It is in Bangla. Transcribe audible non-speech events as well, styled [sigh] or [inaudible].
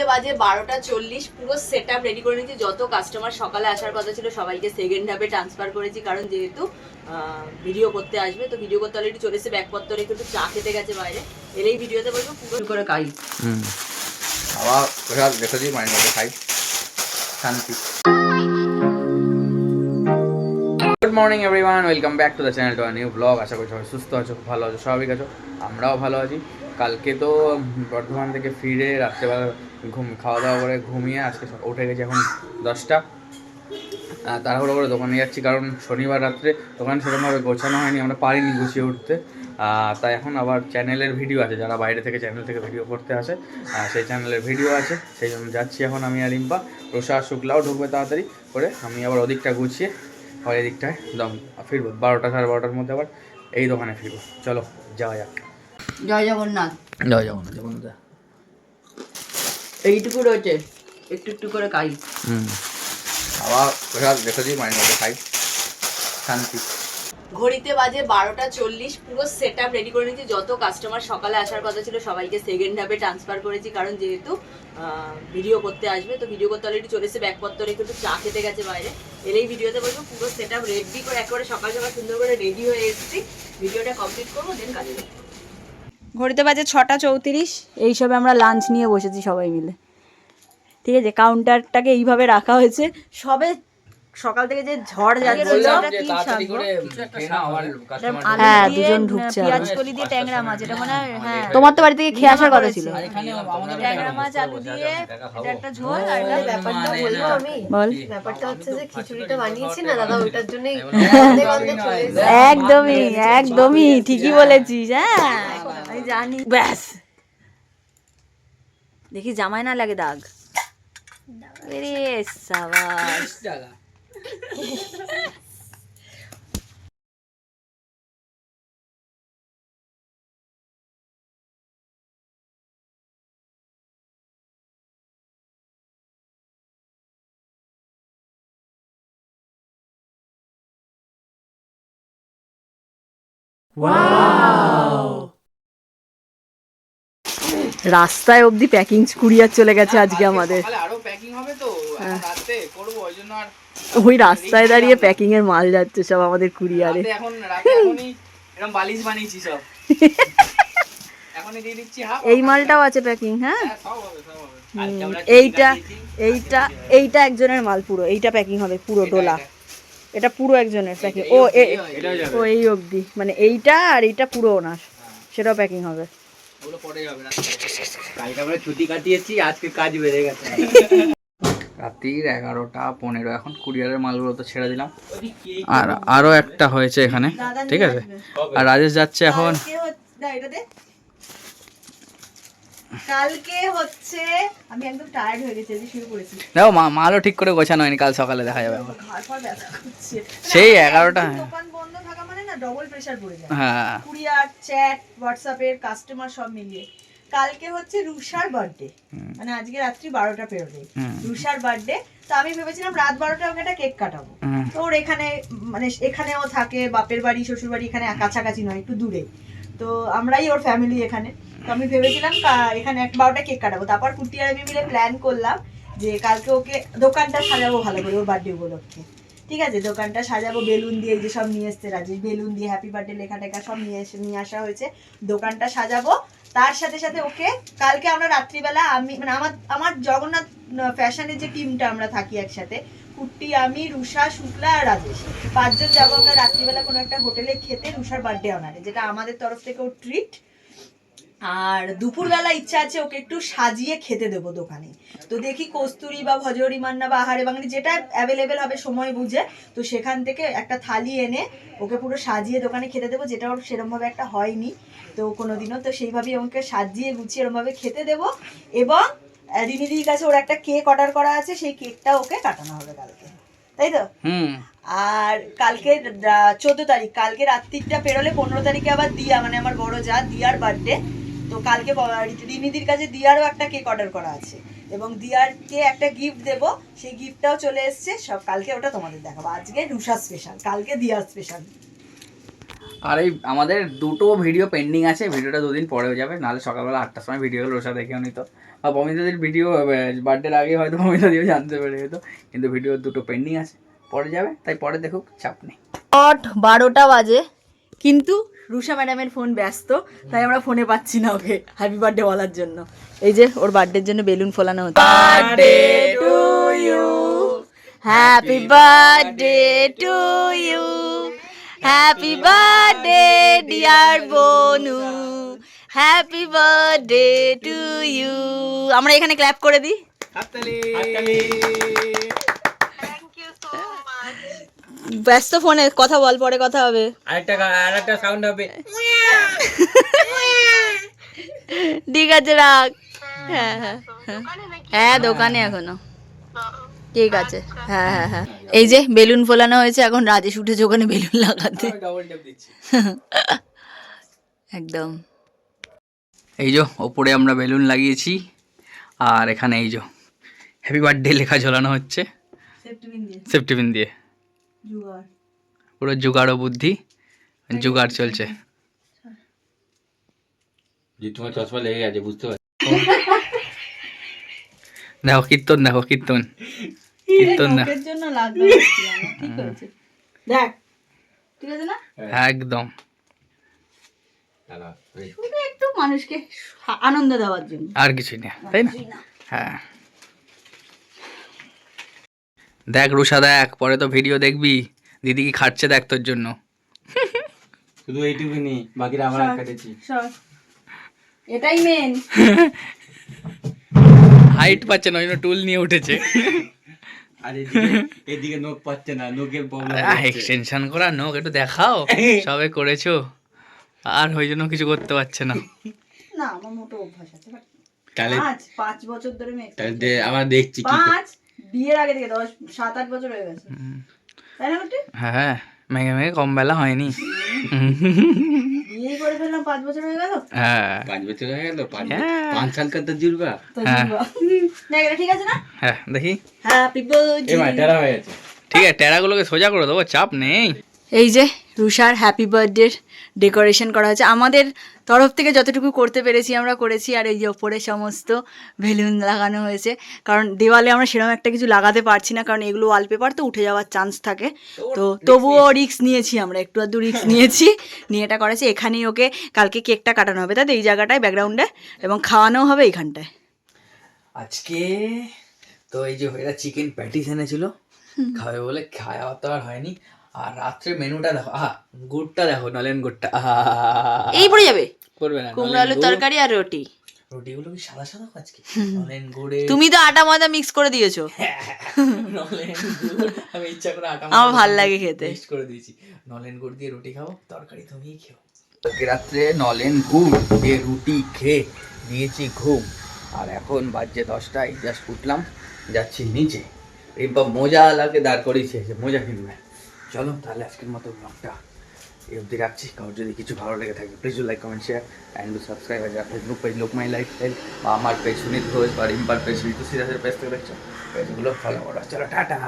ঘড়িতে বাজে বারোটা চল্লিশ পুরো সেট আপ রেডি করে নিয়েছি। যত কাস্টমার সকালে আসার কথা ছিল সবাইকে সেকেন্ড হাফে ট্রান্সফার করেছি কারণ যেহেতু ভিডিও করতে আসবে তো ভিডিও করতে অলরেডি চলে এসে ব্যাগপত্র রেখে একটু চা খেতে গেছে বাইরে। এলেই ভিডিওতে বলব পুরো করে আবার রেখে দিই মাইন্ড খাই। শান্তি। Good morning everyone welcome back to the channel to new blog আশা করি সবাই সুস্থ আছো খুব ভালো আছো স্বাভাবিক আছো। আমরাও ভালো আছি। কালকে তো বর্ধমান থেকে ফিরে রাত্রেবেলা ঘুম খাওয়া দাওয়া করে ঘুমিয়ে আজকে উঠে গেছি এখন দশটা। তাড়াহুড়ো করে দোকানে যাচ্ছি কারণ শনিবার রাত্রে দোকান সেরকমভাবে গোছানো হয়নি, আমরা পারিনি গুছিয়ে উঠতে। তাই এখন আবার চ্যানেলের ভিডিও আছে, যারা বাইরে থেকে চ্যানেল থেকে ভিডিও করতে আসে সেই চ্যানেলের ভিডিও আছে। সেই জন্য যাচ্ছি এখন আমি আর রোষা আর শুক্লাও ঢুকবে তাড়াতাড়ি করে, আমি আবার ওদিকটা গুছিয়ে হয় এদিকটায় দম ফিরবো। বারোটা, সাড়ে বারোটার মধ্যে আবার এই দোকানে ফিরবো। চলো, যাওয়া যাক। জয় জগন্নাথ। না যাব না এইটুকু রয়েছে একটু একটু করে খাই। হুম। খাওয়া ওটা রেখে দিই মধ্যে খাই। শান্তি। ঘড়িতে বাজে বারোটা চল্লিশ পুরো সেট আপ রেডি করে নিয়েছি। যত কাস্টমার সকালে আসার কথা ছিল সবাইকে সেকেন্ড হাফে ট্রান্সফার করেছি কারণ যেহেতু ভিডিও করতে আসবে তো ভিডিও করতে অলরেডি চলে এসে ব্যাগপত্র রেখে একটু চা খেতে গেছে বাইরে। এলেই ভিডিওতে বলব পুরো সেট আপ রেডি করে একেবারে সকাল সকাল সুন্দর করে রেডি হয়ে এসেছি। ভিডিওটা কমপ্লিট করব দেন কাজে। ঘড়িতে বাজে ছটা চৌত্রিশ। এইসবে আমরা লাঞ্চ নিয়ে বসেছি সবাই মিলে। ঠিক আছে কাউন্টারটাকে এইভাবে রাখা হয়েছে। সবে সকাল থেকে যে ঝড় যাচ্ছে এটা কি শাক গো? হ্যাঁ, দুজন ঢুকছে পেঁয়াজ কলি দিয়ে ট্যাংরা মাছ এটা মনে হয় হ্যাঁ। তোমার তো বাড়ি থেকে খেয়ে আসার কথা ছিল। ট্যাংরা মাছ আলু দিয়ে এটা একটা ঝোল আর এটা ব্যাপারটা বলব আমি। বল। ব্যাপারটা হচ্ছে যে খিচুড়িটা বানিয়েছি না দাদা ওইটার জন্যই একদমই একদমই ঠিকই বলেছিস হ্যাঁ। জানি ব্যাস দেখি জামাই না লাগে দাগ আরে সাবাস রাস্তায় অবধি প্যাকিং কুরিয়ার চলে গেছে আজকে আমাদের। করব ওই রাস্তায় দাঁড়িয়ে প্যাকিং এর মাল যাচ্ছে সব আমাদের কুরিয়ারে। [laughs] হাফ এই মালটাও আছে প্যাকিং হ্যাঁ? হুম, এইটা এইটা এইটা একজনের মাল পুরো এইটা প্যাকিং হবে পুরো ডোলা এটা। পুরো একজনের প্যাকিং ও ও এই অবধি। মানে এইটা আর এইটা পুরো ওনার সেটাও প্যাকিং হবে। ওগুলো পরে যাবে কালকে আমরা ছুটি কাটিয়েছি আজকে কাজ বেড়ে গেছে। রাত্রির এগারোটা পনেরো এখন কুরিয়ারের মালগুলো তো ছেড়ে দিলাম। আর আরও একটা হয়েছে এখানে ঠিক আছে? আর রাজেশ যাচ্ছে এখন। হয়ে দেখো মা- মালও ঠিক করে গোছানো হয়নি কাল সকালে দেখা যাবে। সেই এগারোটা। দোকান বন্ধ থাকা মানে না ডবল প্রেসার পড়ে যায়। হ্যাঁ। কুরিয়ার চ্যাট হোয়াটসঅ্যাপের কাস্টমার সব মিলিয়ে। কালকে হচ্ছে রুষার বার্থডে মানে আজকে রাত্রি বারোটা পেরোলে রুষার বার্থডে তো আমি ভেবেছিলাম রাত বারোটা ওকে একটা কেক কাটাবো। তো ওর এখানে মানে এখানেও থাকে বাপের বাড়ি শ্বশুর বাড়ি এখানে কাছাকাছি নয় একটু দূরে। তো আমরাই ওর ফ্যামিলি এখানে। তো আমি ভেবেছিলাম এখানে এক বারোটা কেক কাটাবো। তারপর কুটি আর আমি মিলে প্ল্যান করলাম যে কালকে ওকে দোকানটা সাজাবো ভালো করে ওর বার্থডে উপলক্ষে। ঠিক আছে, দোকানটা সাজাবো, বেলুন দিয়ে যে সব নিয়ে এসছে রাজেশ, বেলুন দিয়ে হ্যাপি বার্থডে লেখা টেখা সব নিয়ে এসে, নিয়ে আসা হয়েছে। দোকানটা সাজাবো, তার সাথে সাথে ওকে কালকে আমরা রাত্রিবেলা আমি মানে আমার আমার জগন্নাথ ফ্যাশনের যে টিমটা আমরা থাকি একসাথে, কুট্টি, আমি, রুষা, শুক্লা আর রাজেশ। পাঁচজন যাব আমরা রাত্রিবেলা কোনো একটা হোটেলে খেতে রুষার বার্থডে অনারে যেটা আমাদের তরফ থেকে ও ট্রিট আর দুপুরবেলা ইচ্ছা আছে ওকে একটু সাজিয়ে খেতে দেবো দোকানে। তো দেখি কস্তুরি বা ভজরি মান্না বা আহারে বাঙালি যেটা অ্যাভেলেবেল হবে সময় বুঝে তো সেখান থেকে একটা থালি এনে ওকে পুরো সাজিয়ে দোকানে খেতে দেবো যেটা ওর সেরমভাবে একটা হয়নি। তো কোনোদিনও তো সেইভাবেই ওকে সাজিয়ে গুছিয়ে এরমভাবে খেতে দেবো এবং রিনিদির কাছে ওর একটা কেক অর্ডার করা আছে সেই কেকটা ওকে কাটানো হবে কালকে। তাই তো? হুম। আর কালকে চোদ্দ তারিখ কালকে রাত্রিটা পেরোলে পনেরো তারিখে আবার দিয়া মানে আমার বড় যা দিয়ার বার্থডে তো কালকে রিনিদির কাছে দিয়ারও একটা কেক অর্ডার করা আছে। এবং দিয়ারকে একটা গিফট দেব সেই গিফটটাও চলে এসছে। সব কালকে ওটা তোমাদের দেখাবো। আজকে রুষা স্পেশাল কালকে দিয়ার স্পেশাল আর এই আমাদের দুটো ভিডিও পেন্ডিং আছে ভিডিওটা দুদিন পরেও যাবে নাহলে সকালবেলা আটটার সময় ভিডিও রোসা দেখেও নিত। বা পমিতাদির ভিডিও বার্থডের আগে হয়তো পমিতাদিও জানতে পেরে যেত কিন্তু ভিডিও দুটো পেন্ডিং আছে। পরে যাবে তাই পরে দেখুক চাপ নেই। আট বারোটা বাজে কিন্তু রুষা ম্যাডামের ফোন ব্যস্ত তাই আমরা ফোনে পাচ্ছি না ওকে হ্যাপি বার্থডে বলার জন্য। এই যে ওর বার্থডের জন্য বেলুন ফোলানো হচ্ছে। Birthday to you happy birthday to you happy birthday dear Bonu happy birthday to you আমরা এখানে ক্ল্যাপ করে দিই। ব্যস্ত ফোনে কথা বল পরে কথা হবে। আরেকটা আরেকটা সাউন্ড হবে। ঠিক আছে রাখ। হ্যাঁ হ্যাঁ হ্যাঁ। হ্যাঁ দোকানে এখনও। ঠিক আছে। হ্যাঁ হ্যাঁ হ্যাঁ। এই যে বেলুন ফোলানো হয়েছে এখন রাজেশ উঠেছে ওখানে বেলুন লাগাতে। ডবল ট্যাপ দিচ্ছি। একদম। এই যে ওপরে আমরা বেলুন লাগিয়েছি আর এখানে এই যে হ্যাপি বার্থডে লেখা ঝোলানো হচ্ছে। সেফটি পিন দিয়ে। পুরো জোগাড় বুদ্ধি জোগাড় চলছে। তোমার চশমা লেগে গেছে বুঝতে পারছি। [laughs] দেখো কীর্তন দেখো কীর্তন। কীর্তন দেখো জন্য লাগবে ঠিক হয়েছে। দেখ ঠিক আছে না? একদম। একটু মানুষকে আনন্দ দেওয়ার জন্য। আর কিছুই না তাই না। হ্যাঁ। দেখ রুষা দেখ পরে তো ভিডিও দেখবি। দিদি কি খাচ্ছে দেখ তোর জন্য। শুধু এইটুকু এইটুকুনি বাকিরা আমরা কেটেছি। এটাই মেন হাইট পাচ্ছে না ওই জন্য টুল নিয়ে উঠেছে। আর এদিকে এদিকে নোক পাচ্ছে না নোকের প্রবলেম এক্সটেনশন করা নোক একটু দেখাও সবে করেছ। আর ওই জন্য কিছু করতে পারছে না। না আমার মোটো অভ্যাস আছে তাহলে পাঁচ পাঁচ বছর ধরে আমি তাহলে দে- দেখছি কি পাঁচ বিয়ের আগে থেকে দশ সাত আট বছর হয়ে গেছে। তাই না হ্যাঁ মেঘে মেঘে কম বেলা হয়নি। বিয়ে করে ফেললাম পাঁচ বছর হয়ে গেল? হ্যাঁ। পাঁচ বছর হয়ে গেল পাঁচ হ্যাঁ। সাল জুড়বা? হ্যাঁ। ঠিক আছে না? হ্যাঁ দেখি। হ্যাপি বার্থডে ঠিক আছে টেরাগুলোকে সোজা করে দেবো চাপ নেই। এই যে রুষার হ্যাপি বার্থডে ডেকোরেশন করা হয়েছে। আমাদের তরফ থেকে যতটুকু করতে পেরেছি আমরা করেছি আর এই যে ওপরে সমস্ত বেলুন লাগানো হয়েছে। কারণ দেওয়ালে আমরা সেরকম একটা কিছু লাগাতে পারছি না কারণ এগুলো ওয়ালপেপার তো উঠে যাওয়ার চান্স থাকে। তো তবুও রিক্স নিয়েছি আমরা একটু আধটু রিক্স [laughs] নিয়েছি নিয়ে এটা করেছি। এখানেই ওকে কালকে কেকটা কাটানো হবে। তাই তো এই জায়গাটায় ব্যাকগ্রাউন্ডে এবং খাওয়ানো হবে এইখানটায়। আজকে তো এই যে এরা চিকেন প্যাটিস এনেছিল খাবে বলে খাওয়া তো আর হয়নি। আর রাত্রে মেনুটা দেখো আহা গুড়টা দেখো নলেন গুড়টা আহা এই পড়ে যাবে? করবে না কুমড়ো আলুর তরকারি আর রুটি। রুটিগুলো কি সাদা সাদা আজকে? নলেন গুড়ে। তুমি তো আটা ময়দা মিক্স করে দিয়েছ। নলেন গুড়। আমি ইচ্ছা করে আটা আমার ভালো লাগে খেতে। মিক্স করে দিয়েছি। নলেন গুড় দিয়ে রুটি খাব তরকারি তুমিই খেও। কালকে রাত্রে নলেন গুড় দিয়ে রুটি খেয়ে দিয়েছি ঘুম। আর এখন বাজছে দশটায় জাস্ট উঠলাম যাচ্ছি নিচে। রিম্পা মোজা লাগে দাঁড় করিয়েছে মোজা কিনবে। চলো, তাহলে আজকের মতো ব্লগটা এই অবধি রাখছি। কারোর যদি কিছু ভালো লেগে থাকে please like comment share and subscribe R Facebook page লোক মাই লাইফ স্টাইল বা আমার পেজ সুনীত ঘোষ বা রিম্পার পেজ ঋতু সিরাজের পেজ থেকে দেখছ। পেজগুলো ফলো করো। চলো, টাটা!